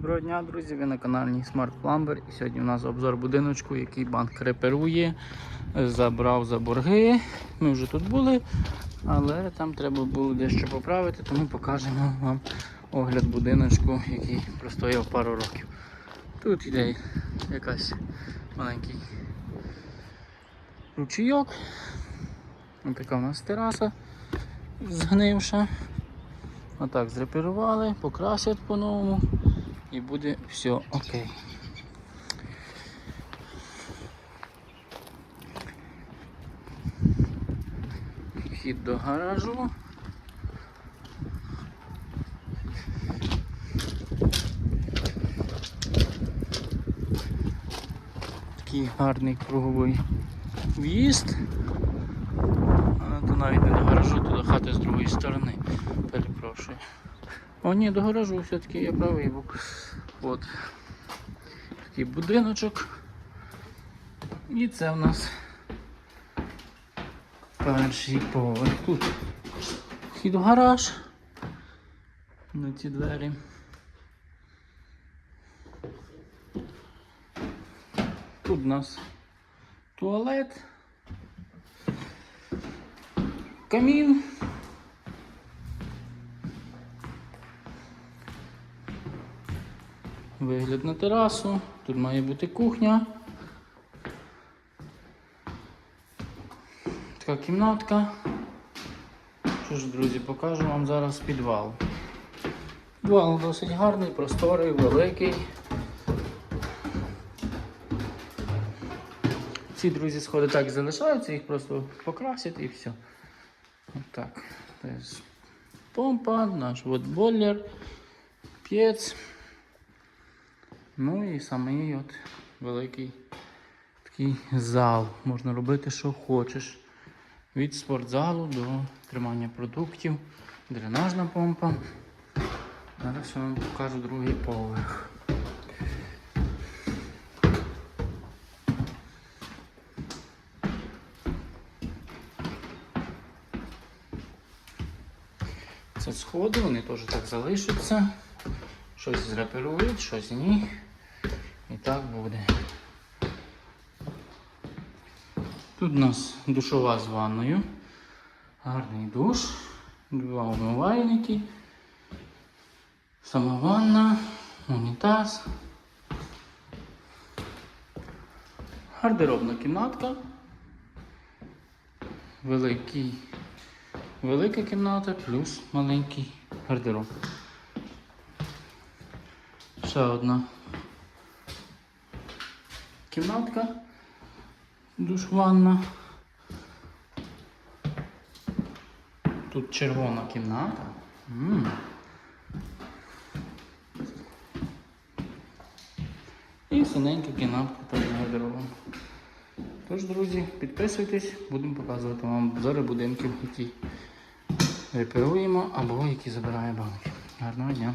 Доброго дня, друзі! Ви на каналі Smart Plumber. І сьогодні у нас обзор будиночку, який банк реперує, забрав за борги. Ми вже тут були, але там треба було дещо поправити, тому покажемо вам огляд будиночку, який простояв пару років. Тут йде якась маленький ручійок. Ось така у нас тераса згнивша. Отак зреперували, покрасять по-новому і буде все окей. Вхід до гаражу. Такий гарний круговий в'їзд. А навіть не до гаражу, то до хати з другої сторони. Перепрошую. О, ні, до гаражу все-таки я правий був. От. Такий будиночок. І це в нас перший поверх. Тут вхід в гараж. На ці двері. Тут у нас туалет. Камін. Вигляд на терасу. Тут має бути кухня. Така кімнатка. Що ж, друзі, покажу вам зараз підвал. Підвал досить гарний, просторий, великий. Ці друзі сходи так і залишаються, їх просто покрасять і все. Отак. Помпа, наш от бойлер, п'єць. Ну і самий от великий такий зал. Можна робити, що хочеш. Від спортзалу до тримання продуктів, дренажна помпа. Зараз я вам покажу другий поверх. Це сходи, вони теж так залишаться. Щось зреперують, щось ні. І так буде. Тут у нас душова з ванною. Гарний душ, два умивальники, сама ванна, унітаз. Гардеробна кімнатка. Великий, велика кімната плюс маленький гардероб. Ще одна кімнатка, душ ванна. Тут червона кімната. М. І синенька кімнатка перед гардеробом. Тож, друзі, підписуйтесь, будемо показувати вам обзори будинків, які реперуємо або які забирає банк. Гарного дня!